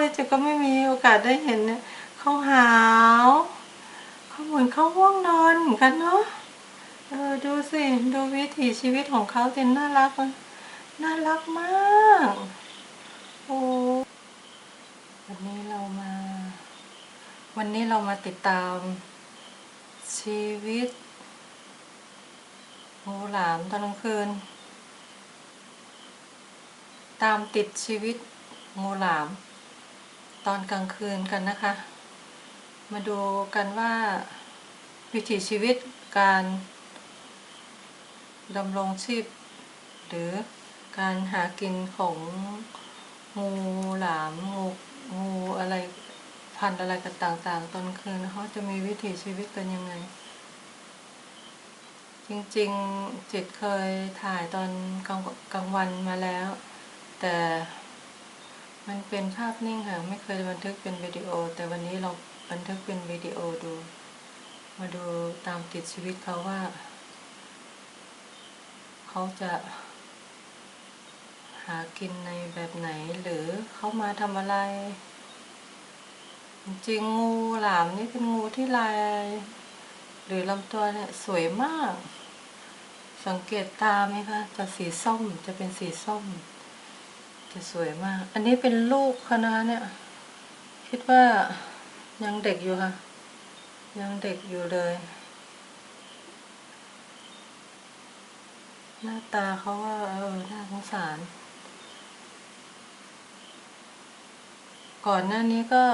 จิตไม่เลยจิตก็ไม่มีโอกาสได้เห็นเนี่ยเขาหาวเขาเหมือนเขาว่วงนอนเหมือนกันเนาะเออดูสิดูวิถีชีวิตของเขาเป็นน่ารักมันน่ารักมากโอ้วันนี้เรามา วันนี้เรามาติดตาม ชีวิตงูหลามตอนกลางคืน ตามติดชีวิตงูหลาม ตอนกลางคืนกันนะคะ มาดูกันว่าวิถีชีวิตการดำรงชีพ หรือการหากินของงูหลามงูงูอะไรพันอะไรกันต่างๆ ตอนคืนเขาจะมีวิถีชีวิตกันยังไง จริงๆจิตเคยถ่ายตอนกลางกลางวันมาแล้ว แต่ มันเป็นภาพนิ่งค่ะ ไม่เคยบันทึกเป็นวิดีโอ แต่วันนี้เราบันทึกเป็นวิดีโอดู มาดูตามติดชีวิตเขาว่า เขาจะหากินในแบบไหนหรือเขามาทำอะไร จริงงูหลามนี่เป็นงูที่ลาย หรือลำตัวเนี่ยสวยมาก สังเกตตาไหมคะจะสีส้มจะเป็นสีส้ม จะสวยมาก อันนี้เป็นลูกคณะเนี่ย คิดว่ายังเด็กอยู่ค่ะ ยังเด็กอยู่เลย หน้าตาเขาว่าเออน่าสงสาร ก่อนหน้านี้ก็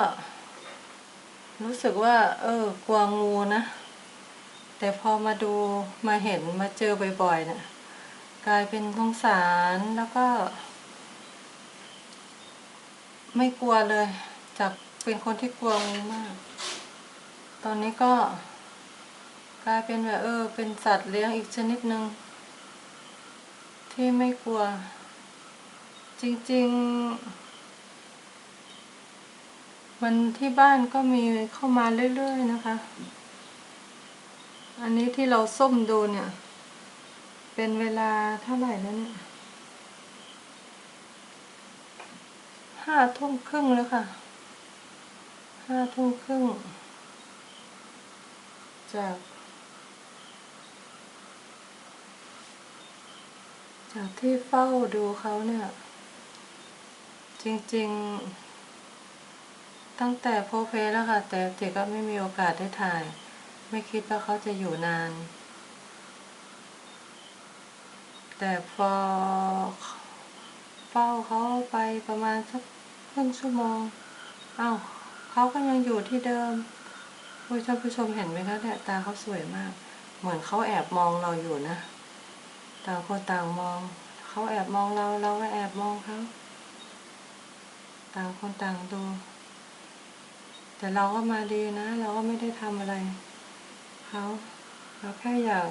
รู้สึกว่า เออกลัวงูนะ แต่พอมาดูมาเห็นมาเจอบ่อยๆเนะี่ยกลายเป็นสงสารแล้วก็ ไม่กลัวเลย จากเป็นคนที่กลัวงูมาก ตอนนี้ก็ กลายเป็นแบบเออ เป็นสัตว์เลี้ยงอีกชนิดหนึ่งที่ไม่กลัว จริงๆวันที่บ้านก็มีเข้ามาเรื่อย ๆ นะคะ อันนี้ที่เราส้มดูเนี่ย เป็นเวลาเท่าไหร่แล้วเนี่ย ห้าทุ่มครึ่งแล้วค่ะ ห้าทุ่มครึ่ง จาก จากที่เฝ้าดูเขาเนี่ย จริง ๆ ตั้งแต่โพเพแล้วค่ะ แต่เจ๊ก็ไม่มีโอกาสได้ถ่าย ไม่คิดว่าเขาจะอยู่นาน แต่พอเฝ้าเขาไปประมาณสัก รึ่งชั่วโมงอ้าวเขาก็ยังอยู่ที่เดิมผู้ท่านผู้ชมเห็นไหมคะเนี่ยตาเขาสวยมาก เหมือนเขาแอบมองเราอยู่นะ ต่างคนต่างมอง เขาแอบมองเราเราก็แอบมองเขาต่างคนต่างดู แต่เราก็มาดีนะ เราก็ไม่ได้ทำอะไรเขาเราแค่อยาก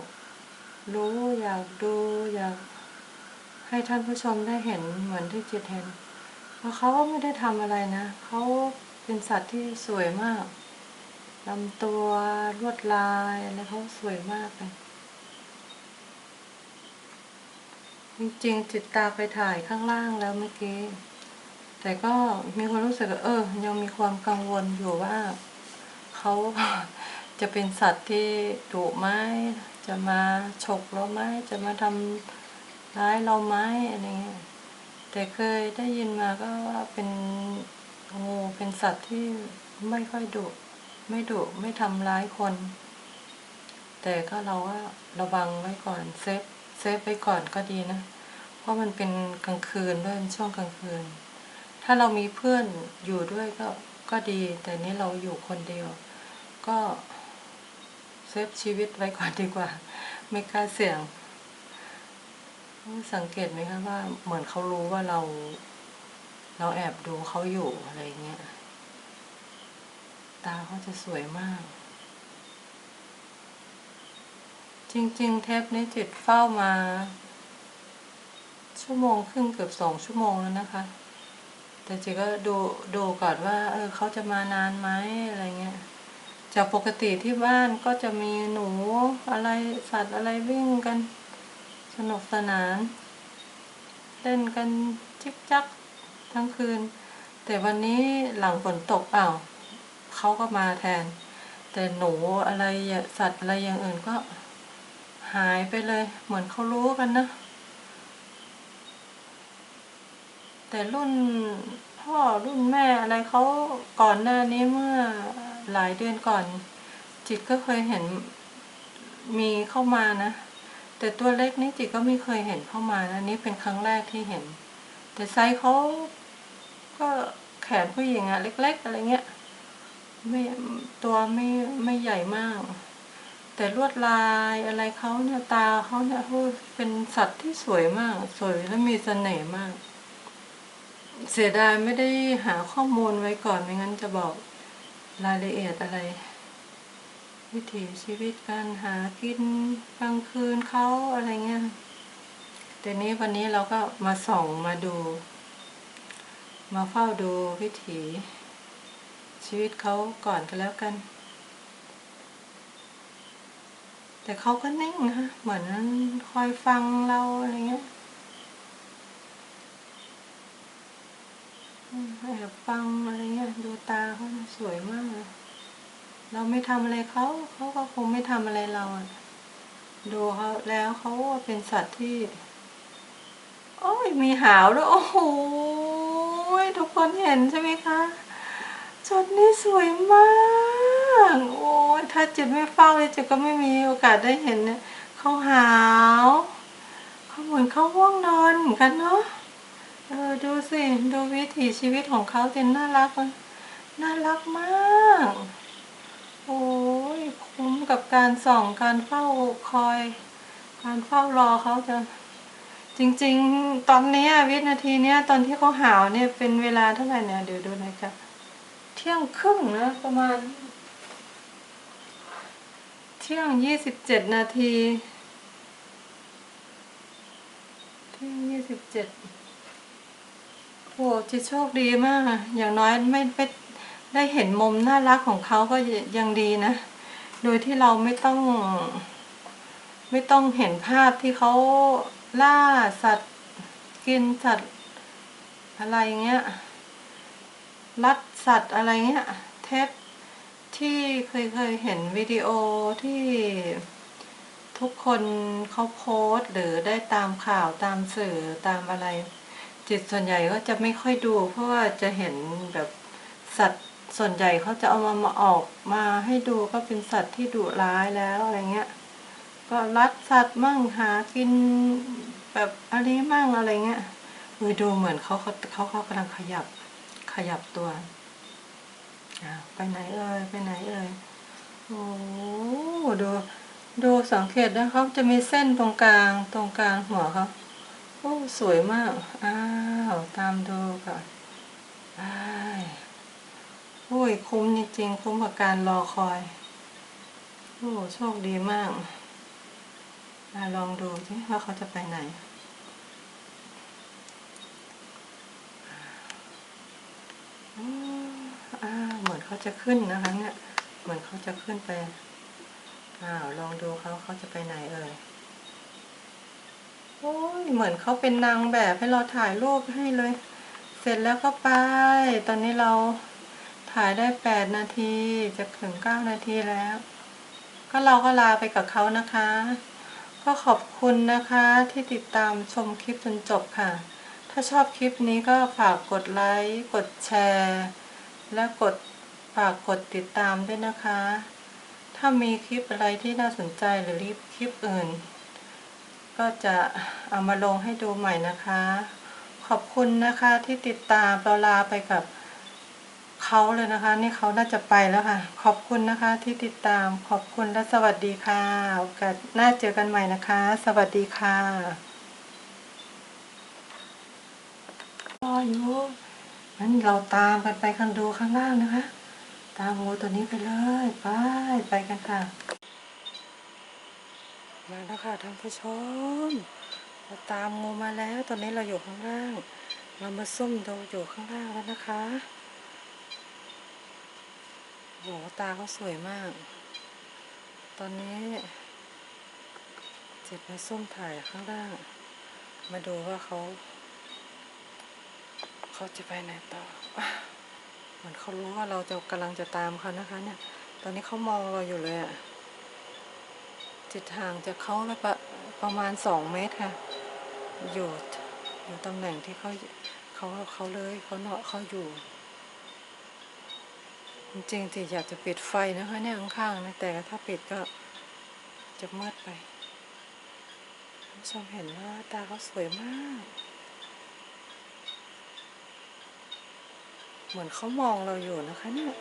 รู้อยากดูอยากให้ท่านผู้ชมได้เห็นเหมือนที่จิตเห็น เขาก็ไม่ได้ทำอะไรนะ เขาเป็นสัตว์ที่สวยมากลำตัวลวดลายอะไรเขาสวยมากเลยจริงๆจิตตาไปถ่ายข้างล่างแล้วเมื่อกี้ แต่ก็มีความรู้สึกว่าเออ ยังมีความกังวลอยู่ว่าเขาจะเป็นสัตว์ที่ดุไหมจะมาฉกเราไหมจะมาทำร้ายเราไหมอะไรเงี้ย แต่เคยได้ยินมาก็ว่าเป็นงูเป็นสัตว์ที่ไม่ค่อยดุไม่ดุไม่ทำร้ายคน แต่ก็เราว่าระวังไว้ก่อนเซฟเซฟไว้ก่อนก็ดีนะ เพราะมันเป็นกลางคืนด้วยช่วงกลางคืน ถ้าเรามีเพื่อนอยู่ด้วยก็ก็ดี แต่นี้เราอยู่คนเดียว ก็เซฟชีวิตไว้ก่อนดีกว่า ไม่กล้าเสี่ยง สังเกตไหมคะว่าเหมือนเขารู้ว่าเรา เราแอบดูเขาอยู่อะไรเงี้ย ตาเขาจะสวยมาก จริง ๆ เทปนี้จิตเฝ้ามา ชั่วโมงครึ่งเกือบสองชั่วโมงแล้วนะคะ แต่จิตก็ดูดูก่อนว่า เออเขาจะมานานไหมอะไรเงี้ยจากปกติที่บ้านก็จะมีหนูอะไรสัตว์อะไรวิ่งกัน สนุกสนาน เล่นกันจิกจักทั้งคืน แต่วันนี้หลังฝนตกอ้าวเขาก็มาแทน แต่หนูอะไรสัตว์อะไรอย่างอื่นก็หายไปเลย เหมือนเขารู้กันนะ แต่รุ่นพ่อรุ่นแม่อะไรเขาก่อนหน้านี้เมื่อหลายเดือนก่อน จิตก็เคยเห็นมีเข้ามานะ แต่ตัวเล็กนี่จิก็ไม่เคยเห็นเข้ามานะนี่เป็นครั้งแรกที่เห็น แต่ไซส์เขาก็แขนผู้หญิงอะเล็ก ๆ อะไรเงี้ยไม่ตัวไม่ไม่ใหญ่มาก แต่ลวดลายอะไรเขาเนี่ยตาเขาเนี่ยโอ้ยเป็นสัตว์ที่สวยมาก สวยและมีเสน่ห์มาก เสียดายไม่ได้หาข้อมูลไว้ก่อนไม่งั้นจะบอกรายละเอียดอะไร วิถีชีวิตการหากินกลางคืนเขาอะไรเงี้ยแต่นี้วันนี้เราก็มาส่องมาดู มาเฝ้าดูวิถีชีวิตเขาก่อนกันแล้วกัน แต่เขาก็นิ่งนะเหมือนคอยฟังเราอะไรเงี้ยแอบฟังอะไรเงี้ยดูตาเขาสวยมากเลย เราไม่ทำอะไรเขาเขาก็คงไม่ทำอะไรเราอะดูเขาแล้วเขาเป็นสัตว์ที่ โอ้ยมีหาวด้วยโอ้โหทุกคนเห็นใช่ไหมคะจุดนี้สวยมาก โอ้ยถ้าจิตไม่เฝ้าเลยจิตก็ไม่มีโอกาสได้เห็นเนี่ยเขาหาวเขาเหมือนเขาว่วงนอนเหมือนกันเนาะเออดูสิ ดูวิถีชีวิตของเขาเป็นน่ารักอะน่ารักมาก โอ้ยคุ้มกับการส่องการเฝ้าคอย การเฝ้ารอเขาจะ จริง ๆ ตอนนี้วินาทีเนี้ยตอนที่เขาหาวเนี่ยเป็นเวลาเท่าไหร่เนี่ยเดี๋ยวดูหน่อยค่ะเที่ยงครึ่งนะประมาณ เที่ยงยี่สิบเจ็ดนาทีเที่ยงยี่สิบเจ็ดโอ้จิตโชคดีมากอะอย่างน้อยไม่ไม่ ได้เห็นมุมน่ารักของเขาก็ยังดีนะ โดยที่เราไม่ต้อง ไม่ต้องเห็นภาพที่เขาล่าสัตว์กินสัตว์อะไรเงี้ยรัดสัตว์อะไรเงี้ยเทปที่เคยเคยเห็นวิดีโอที่ทุกคนเขาโพสต์หรือได้ตามข่าวตามสื่อตามอะไร จิตส่วนใหญ่ก็จะไม่ค่อยดู เพราะว่าจะเห็นแบบสัตว์ ส่วนใหญ่เขาจะเอามามาออกมาให้ดูก็เป็นสัตว์ที่ดุร้ายแล้วอะไรเงี้ย ก็รัดสัตว์มั่งหากินแบบอะไรมั่งอะไรเงี้ยเออดูเหมือนเขาเขาเขาเขากำลังขยับขยับตัวอ่าไปไหนเอ่ยไปไหนเอ่ยโอ้ดูดูสังเกตนะเขาจะมีเส้นตรงกลางตรงกลางหัวเขาโอ้สวยมาก อ้าว ตามดูก่อนไป โอ้ยคุ้มจริงๆ คุ้มกับการรอคอย โอ้โชคดีมากอะลองดูสิว่าเขาจะไปไหน เหมือนเขาจะขึ้นนะคะเนี่ย เหมือนเขาจะขึ้นไป อ้าวลองดูเขาเขาจะไปไหนเอ่ย โอ้ยเหมือนเขาเป็นนางแบบให้เราถ่ายรูปให้เลย เสร็จแล้วก็ไป ตอนนี้เรา ถ่ายได้แปดนาทีจะถึงเก้านาทีแล้ว ก็เราก็ลาไปกับเขานะคะ ก็ขอบคุณนะคะที่ติดตามชมคลิปจนจบค่ะ ถ้าชอบคลิปนี้ก็ฝากกดไลค์กดแชร์ และกดฝากกดติดตามด้วยนะคะ ถ้ามีคลิปอะไรที่น่าสนใจหรือคลิปอื่น ก็จะเอามาลงให้ดูใหม่นะคะ ขอบคุณนะคะที่ติดตามเราลาไปกับ เขาเลยนะคะ นี่เขาน่าจะไปแล้วค่ะ ขอบคุณนะคะที่ติดตามขอบคุณและสวัสดีค่ะโอกาสหน้าเจอกันใหม่นะคะ สวัสดีค่ะรออยู่งั้นเราตามกันไปกันดูข้างล่างนะคะ ตามงูตัวนี้ไปเลยไปไปกันค่ะมาแล้วค่ะท่านผู้ชมเราตามงูมาแล้ว ตอนนี้เราอยู่ข้างล่าง เรามาซุ่มดูอยู่ข้างล่างแล้วนะคะ โหตาเขาสวยมาก ตอนนี้ เจ็บมาซุ่มถ่ายข้างล่าง มาดูว่าเขา เขาจะไปไหนต่อ เหมือนเขารู้ว่าเราจะกำลังจะตามเขานะคะ เนี่ย ตอนนี้เขามองเราอยู่เลยอะจิตห่างจากเขาแล้วประประมาณสองเมตรค่ะ อยู่อยู่ตำแหน่งที่เขาเขาเขาเลยเขาเนาะเขาอยู่ จริงๆที่อยากจะปิดไฟนะคะเนี่ยข้างๆนะแต่ถ้าปิดก็จะมืดไปคุณผู้ชมเห็นว่าตาเขาสวยมาก เหมือนเขามองเราอยู่นะคะเนี่ย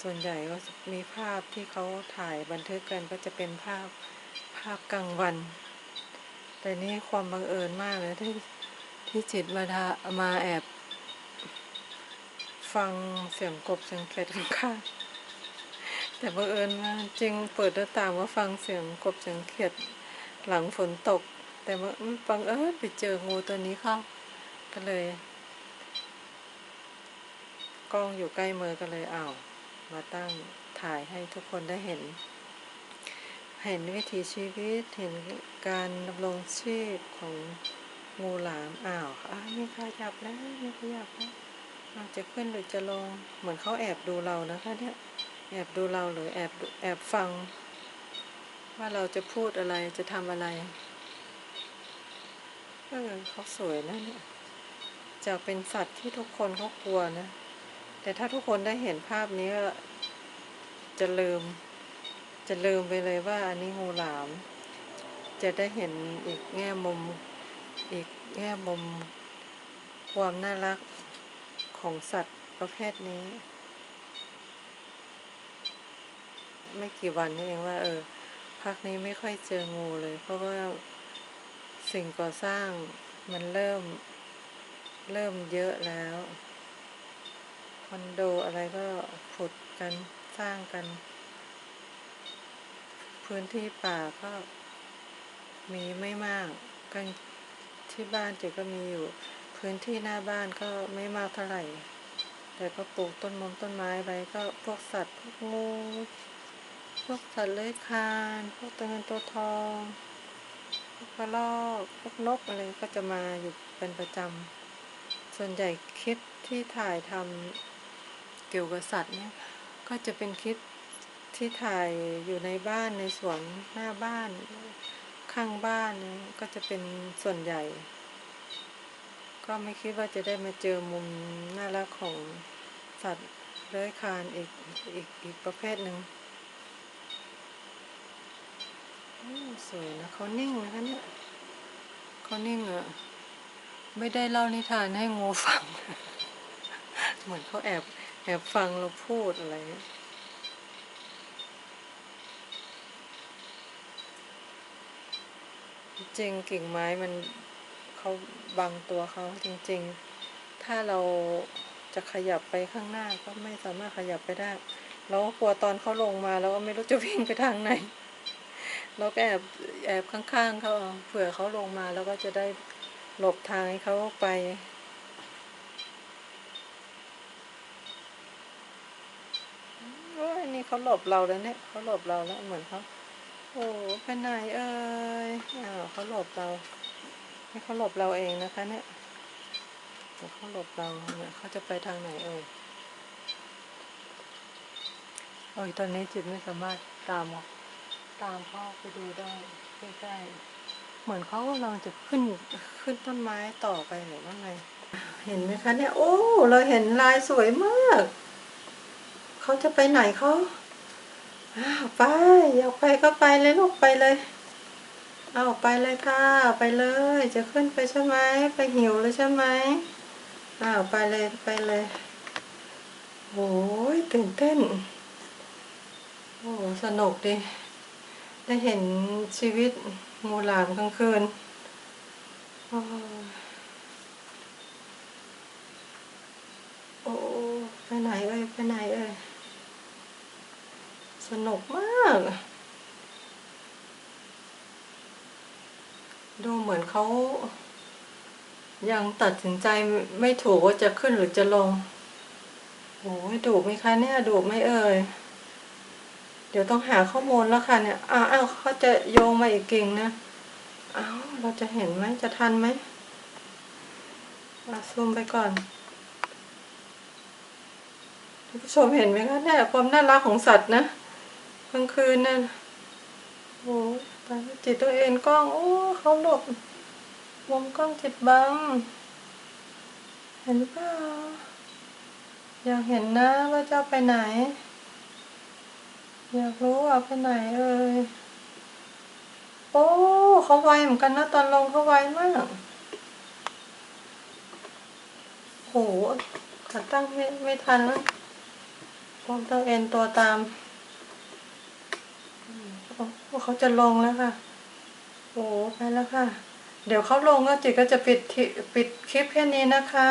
ส่วนใหญ่ก็มีภาพที่เขาถ่ายบันทึกกันก็จะเป็นภาพภาพกลางวัน แต่นี่ความบังเอิญมากเลยที่ที่จิตมาดามาแอบ ฟังเสียงกบเสียงเขียดข้างๆแต่บังเอิญมาจริงเปิดหน้าต่างมาฟังเสียงกบเสียงเขียดหลังฝนตก แต่ว่าบังเอิญไปเจองูตัวนี้เข้าก็เลยกล้องอยู่ใกล้มือก็เลยเอ้ามาตั้งถ่ายให้ทุกคนได้เห็น เห็นวิถีชีวิตเห็นการดำรงชีพของงูหลามอ้าวอะมีขยับแล้วมีขยับแล้ว อ้าจะขึ้นหรือจะลง เหมือนเขาแอบดูเรานะคะเนี่ยแอบดูเราหรือแอบแอบฟัง ว่าเราจะพูดอะไรจะทำอะไรเออเขาสวยนะเนี่ยจากเป็นสัตว์ที่ทุกคนเขากลัวนะ แต่ถ้าทุกคนได้เห็นภาพนี้ก็จะลืม จะลืมไปเลยว่าอันนี้งูหลาม จะได้เห็นอีกแง่มุม อีกแง่มุม ความน่ารัก ของสัตว์ประเภทนี้ ไม่กี่วันนี้เองว่า เออพักนี้ไม่ค่อยเจองูเลย เพราะว่าสิ่งก่อสร้างมันเริ่ม เริ่มเยอะแล้วคอนโดอะไรก็ผุดกันสร้างกัน พื้นที่ป่าก็มีไม่มากกันที่บ้านเจ๊ก็มีอยู่ พื้นที่หน้าบ้านก็ไม่มากเท่าไหร่ แต่ก็ปลูกต้นมงต้นไม้ไว้ก็พวกสัตว์พวกงูพวกสัตว์เลื้อยคลานพวกตัวเงินตัวทองพวกกระรอกพวกนกอะไรก็จะมาอยู่เป็นประจำส่วนใหญ่คลิปที่ถ่ายทำเกี่ยวกับสัตว์เนี่ยก็จะเป็นคลิปที่ถ่ายอยู่ในบ้านในสวนหน้าบ้านข้างบ้านเนี่ยก็จะเป็นส่วนใหญ่ ก็ไม่คิดว่าจะได้มาเจอมุมน่ารักของสัตว์เลื้อยคานอีกอีกอีกประเภทหนึ่งโอ้สวยนะเขานิ่งนะคะเนี่ยเขานิ่งอะไม่ได้เล่านิทานให้งูฟัง เหมือนเขาแอบแอบฟังเราพูดอะไรจริงกิ่งไม้มัน เขาบังตัวเขาจริง ๆ ถ้าเราจะขยับไปข้างหน้าก็ไม่สามารถขยับไปได้ เราก็กลัวตอนเขาลงมาเราก็ไม่รู้จะวิ่งไปทางไหน เราก็แอบแอบข้างๆเขาเผื่อเขาลงมาแล้วก็จะได้หลบทางให้เขาไปโอ้ยนี่เขาหลบเราแล้วเนี่ยเขาหลบเราแล้วเหมือนเขาโอ้ไปไหนเอ่ยอ้าวเขาหลบเรา ให้เขาหลบเราเองนะคะ เนี่ยเดี๋ยวเขาหลบเราเนี่ยเขาจะไปทางไหนเอ่ยโอ้ยตอนนี้จิตไม่สามารถตามออกตามเขาไปดูได้ใกล้ๆเหมือนเขากำลังจะขึ้นขึ้นต้นไม้ต่อไปหรือว่าไง เห็นไหมคะเนี่ย โอ้ เราเห็นลายสวยมาก เขาจะไปไหนเขาอ้าวไปอยากไปก็ไปเลยลูกไปเลย เอาไปเลยค่ะ ไปเลย จะขึ้นไปใช่ไหม ไปหิวเลยใช่ไหมอ้าวไปเลยไปเลยโอ้ยตื่นเต้น โอ้สนุกดี ได้เห็นชีวิตงูหลามกลางคืนโอ้โอ้ไปไหนเอ่ยไปไหนเอ่ยสนุกมาก ดูเหมือนเขายังตัดสินใจไม่ถูกว่าจะขึ้นหรือจะลงโอ้ยดูไหมคะเนี่ยดูไหมเอ่ย เดี๋ยวต้องหาข้อมูลแล้วค่ะเนี่ย อ้าวอ้าวเขาจะโยงมาอีกกิ่งนะอ้าวเราจะเห็นไหมจะทันไหมอะซูมไปก่อนท่านผู้ชมเห็นไหมคะเนี่ยความน่ารักของสัตว์นะกลางคืนนั่นโอ้ ตาจิตตัวเองกล้อง โอ้เขาหลบมุมกล้องจิตบัง เห็นหรือเปล่าอยากเห็นนะว่าเจ้าไปไหน อยากรู้ว่าไปไหนเอ่ยโอ้เขาไวเหมือนกันนะตอนลงเขาไวมากโหขาตั้งไม่ไม่ทันแล้วต้องต้องเอ็นตัวตาม โอ้เขาจะลงแล้วค่ะ โอ้ไปแล้วค่ะ เดี๋ยวเขาลงก็จิตก็จะปิดทิปิดคลิปแค่นี้นะคะ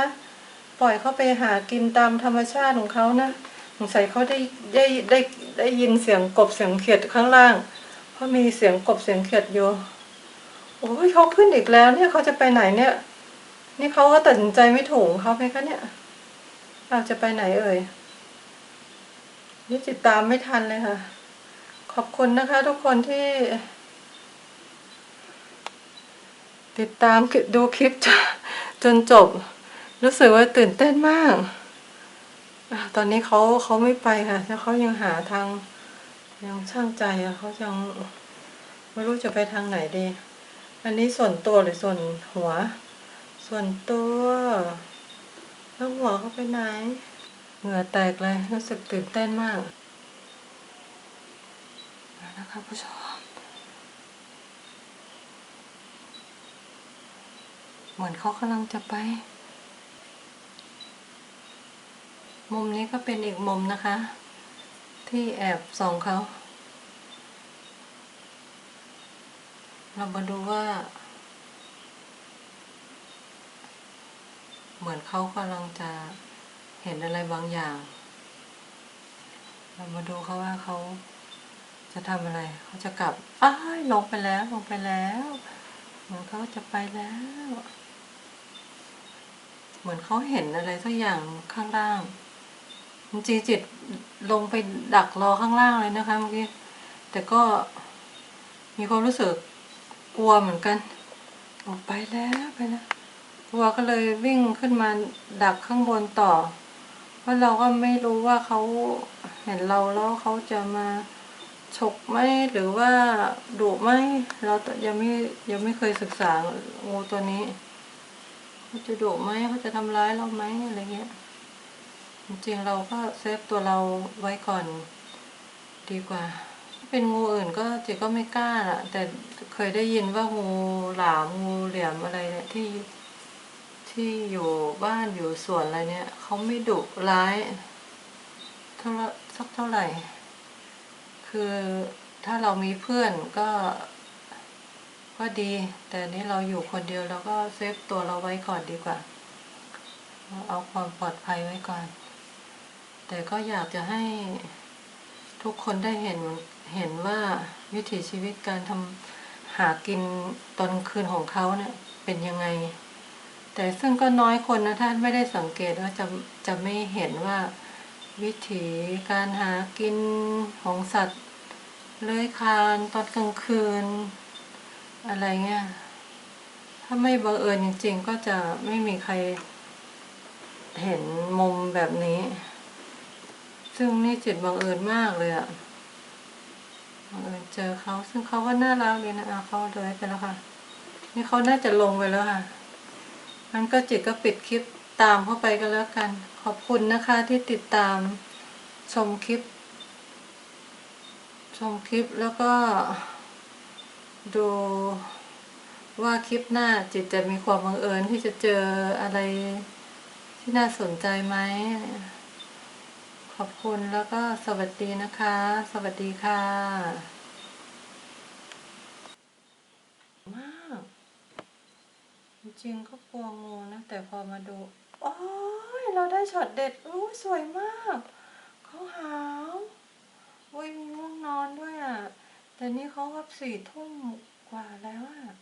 ปล่อยเขาไปหากินตามธรรมชาติของเขานะสงสัยเขาได้ได้ได้ได้ยินเสียงกบเสียงเขียดข้างล่าง เพราะมีเสียงกบเสียงเขียดอยู่ โอ้ยเขาขึ้นอีกแล้ว เนี่ยเขาจะไปไหนเนี่ย นี่เขาก็ตัดสินใจไม่ถูกเขาไหมคะเนี่ยเราจะไปไหนเอ่ยนี่ติดตามไม่ทันเลยค่ะ ขอบคุณนะคะทุกคนที่ ติดตามดูคลิปจนจนจบ รู้สึกว่าตื่นเต้นมาก ตอนนี้เขาเขาไม่ไปค่ะแล้วเขายังหาทางยังช่างใจอะเขายังไม่รู้จะไปทางไหนดี อันนี้ส่วนตัวหรือส่วนหัว ส่วนตัว แล้วหัวเขาไปไหน เหงื่อแตกเลยรู้สึกตื่นเต้นมาก มาแล้วครับผู้ชม เหมือนเขากำลังจะไป มุมนี้ก็เป็นอีกมุมนะคะ ที่แอบส่องเขา เรามาดูว่า เหมือนเขากำลังจะเห็นอะไรบางอย่าง เรามาดูเขาว่าเขา จะทำอะไร เขาจะกลับ อ้ายลงไปแล้วลงไปแล้ว เหมือนเขาจะไปแล้ว เหมือนเขาเห็นอะไรสักอย่างข้างล่างจริงๆจิตลงไปดักรอข้างล่างเลยนะคะเมื่อกี้ แต่ก็มีความรู้สึกกลัวเหมือนกันออกไปแล้วไปแล้วกลัวก็เลยวิ่งขึ้นมาดักข้างบนต่อ เพราะเราก็ไม่รู้ว่าเขาเห็นเราแล้วเขาจะมา ฉกไหมหรือว่าดุไหมเรายังไม่ยังไม่เคยศึกษางูตัวนี้เขาจะดุไหมเขาจะทำร้ายเราไหมอะไรเงี้ย จริงๆเราก็เซฟตัวเราไว้ก่อนดีกว่าถ้าเป็นงูอื่นก็เจ๊ก็ไม่กล้าละแต่เคยได้ยินว่างูหลามงูเหลี่ยมอะไรเนี่ยที่ที่อยู่บ้านอยู่สวนอะไรเนี่ยเขาไม่ดุร้ายเท่าสักเท่าไหร่ คือถ้าเรามีเพื่อนก็ก็ดี แต่นี่เราอยู่คนเดียวเราก็เซฟตัวเราไว้ก่อนดีกว่า เอาความปลอดภัยไว้ก่อน แต่ก็อยากจะให้ทุกคนได้เห็นเห็นว่าวิถีชีวิตการทำหากินตอนคืนของเขาเนี่ยเป็นยังไง แต่ซึ่งก็น้อยคนนะท่านไม่ได้สังเกตว่าจะจะไม่เห็นว่า วิถีการหากินของสัตว์ เลื้อยคลานตอนกลางคืน อะไรเงี้ย ถ้าไม่บังเอิญจริง ๆ ก็จะไม่มีใครเห็นมุมแบบนี้ ซึ่งนี่จิตบังเอิญมากเลยอะบังเอิญเจอเขาซึ่งเขาก็น่ารักดีนะเขาเลยไปแล้วค่ะ นี่เขาน่าจะลงไปแล้วค่ะมันก็จิตก็ปิดคลิปตามเข้าไปก็แล้วกัน ขอบคุณนะคะที่ติดตามชมคลิป ชมคลิปแล้วก็ดูว่าคลิปหน้าจิตจะมีความบังเอิญที่จะเจออะไรที่น่าสนใจไหม ขอบคุณแล้วก็สวัสดีนะคะ สวัสดีค่ะ มาก จริงๆก็กลัวงูนะ แต่พอมาดู โอ้ยเราได้ช็อตเด็ดอู้สวยมากเขาหาวอุ้ยมีง่วงนอนด้วยอะ แต่นี่เขาวับสี่ทุ่มกว่าแล้วอะ